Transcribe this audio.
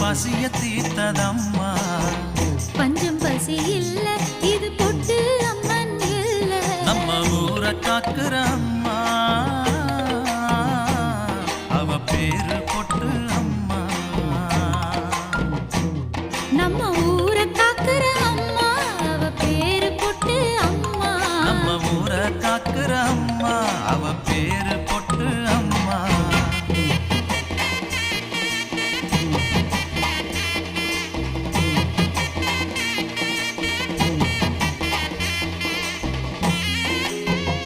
பசிய தீர்த்ததம்மா. பஞ்சம் பசி இல்ல இது பொட்டு அம்மன் இல்ல. நம்ம ஊரை காக்குற அம்மா அவ பேரு பொட்டு அம்மா. நம்ம ஊரை காக்குற அம்மா அவ பேரு பொட்டு அம்மா. நம்ம ஊரை காக்குற அம்மா